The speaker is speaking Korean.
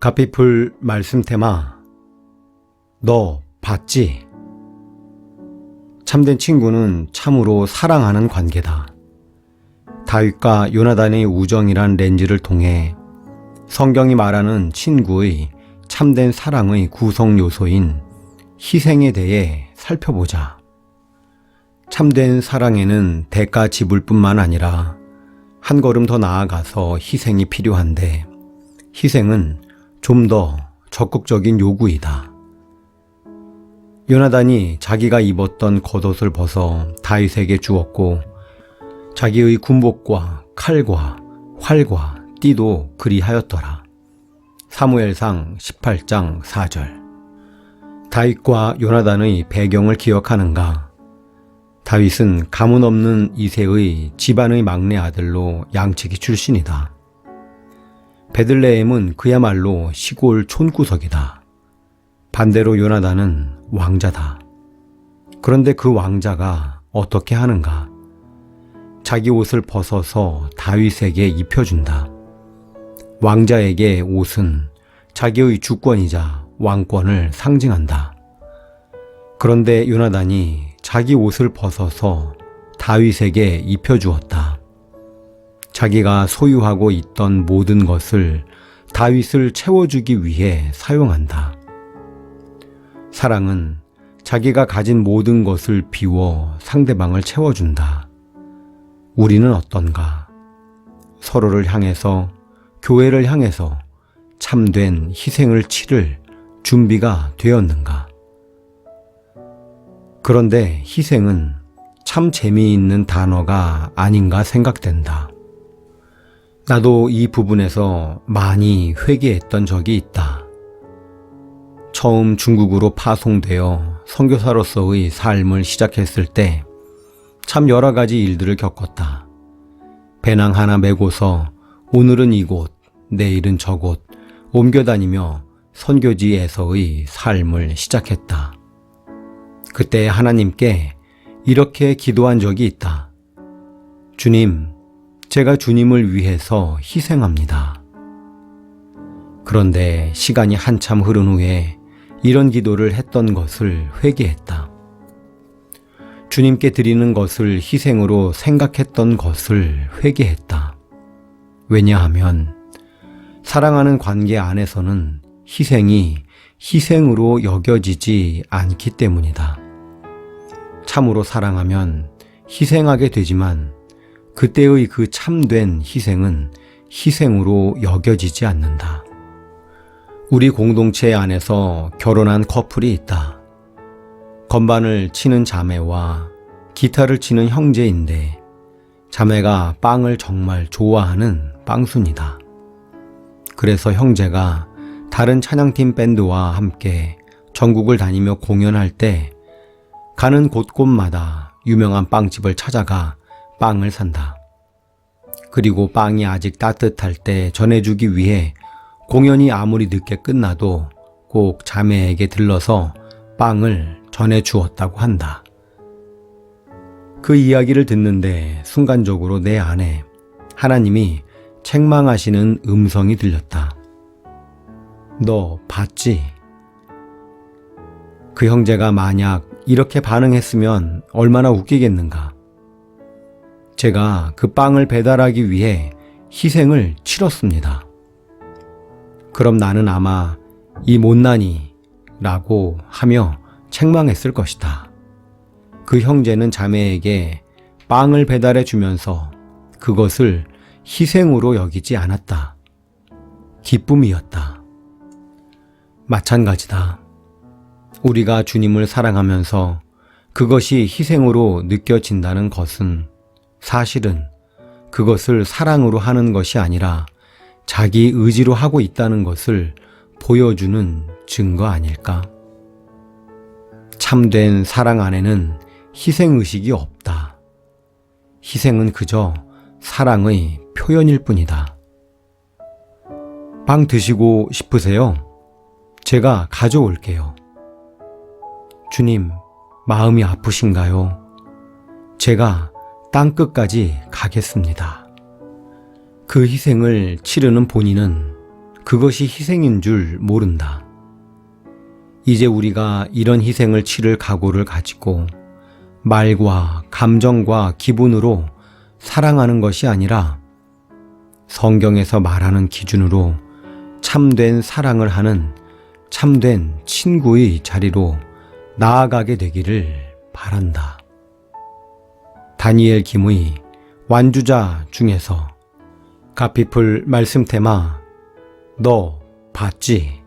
가피풀 말씀 테마 너 봤지? 참된 친구는 참으로 사랑하는 관계다. 다윗과 요나단의 우정이란 렌즈를 통해 성경이 말하는 친구의 참된 사랑의 구성 요소인 희생에 대해 살펴보자. 참된 사랑에는 대가 지불 뿐만 아니라 한 걸음 더 나아가서 희생이 필요한데 희생은 좀 더 적극적인 요구이다. 요나단이 자기가 입었던 겉옷을 벗어 다윗에게 주었고 자기의 군복과 칼과 활과 띠도 그리하였더라. 사무엘상 18장 4절 다윗과 요나단의 배경을 기억하는가? 다윗은 가문 없는 이세의 집안의 막내 아들로 양치기 출신이다. 베들레헴은 그야말로 시골 촌구석이다. 반대로 요나단은 왕자다. 그런데 그 왕자가 어떻게 하는가? 자기 옷을 벗어서 다윗에게 입혀준다. 왕자에게 옷은 자기의 주권이자 왕권을 상징한다. 그런데 요나단이 자기 옷을 벗어서 다윗에게 입혀주었다. 자기가 소유하고 있던 모든 것을 다윗을 채워주기 위해 사용한다. 사랑은 자기가 가진 모든 것을 비워 상대방을 채워준다. 우리는 어떤가? 서로를 향해서, 교회를 향해서 참된 희생을 치를 준비가 되었는가? 그런데 희생은 참 재미있는 단어가 아닌가 생각된다. 나도 이 부분에서 많이 회개했던 적이 있다. 처음 중국으로 파송되어 선교사로서의 삶을 시작했을 때 참 여러 가지 일들을 겪었다. 배낭 하나 메고서 오늘은 이곳, 내일은 저곳 옮겨 다니며 선교지에서의 삶을 시작했다. 그때 하나님께 이렇게 기도한 적이 있다. 주님, 제가 주님을 위해서 희생합니다. 그런데 시간이 한참 흐른 후에 이런 기도를 했던 것을 회개했다. 주님께 드리는 것을 희생으로 생각했던 것을 회개했다. 왜냐하면 사랑하는 관계 안에서는 희생이 희생으로 여겨지지 않기 때문이다. 참으로 사랑하면 희생하게 되지만 그때의 그 참된 희생은 희생으로 여겨지지 않는다. 우리 공동체 안에서 결혼한 커플이 있다. 건반을 치는 자매와 기타를 치는 형제인데 자매가 빵을 정말 좋아하는 빵순이다. 그래서 형제가 다른 찬양팀 밴드와 함께 전국을 다니며 공연할 때 가는 곳곳마다 유명한 빵집을 찾아가 빵을 산다. 그리고 빵이 아직 따뜻할 때 전해주기 위해 공연이 아무리 늦게 끝나도 꼭 자매에게 들러서 빵을 전해 주었다고 한다. 그 이야기를 듣는데 순간적으로 내 안에 하나님이 책망하시는 음성이 들렸다. 너 봤지? 그 형제가 만약 이렇게 반응했으면 얼마나 웃기겠는가? 제가 그 빵을 배달하기 위해 희생을 치렀습니다. 그럼 나는 아마 이 못난이 라고 하며 책망했을 것이다. 그 형제는 자매에게 빵을 배달해 주면서 그것을 희생으로 여기지 않았다. 기쁨이었다. 마찬가지다. 우리가 주님을 사랑하면서 그것이 희생으로 느껴진다는 것은 사실은 그것을 사랑으로 하는 것이 아니라 자기 의지로 하고 있다는 것을 보여주는 증거 아닐까? 참된 사랑 안에는 희생의식이 없다. 희생은 그저 사랑의 표현일 뿐이다. 빵 드시고 싶으세요? 제가 가져올게요. 주님, 마음이 아프신가요? 제가 땅끝까지 가겠습니다. 그 희생을 치르는 본인은 그것이 희생인 줄 모른다. 이제 우리가 이런 희생을 치를 각오를 가지고 말과 감정과 기분으로 사랑하는 것이 아니라 성경에서 말하는 기준으로 참된 사랑을 하는 참된 친구의 자리로 나아가게 되기를 바란다. 다니엘 김의 완주자 중에서 가피풀 말씀 테마 너 봤지?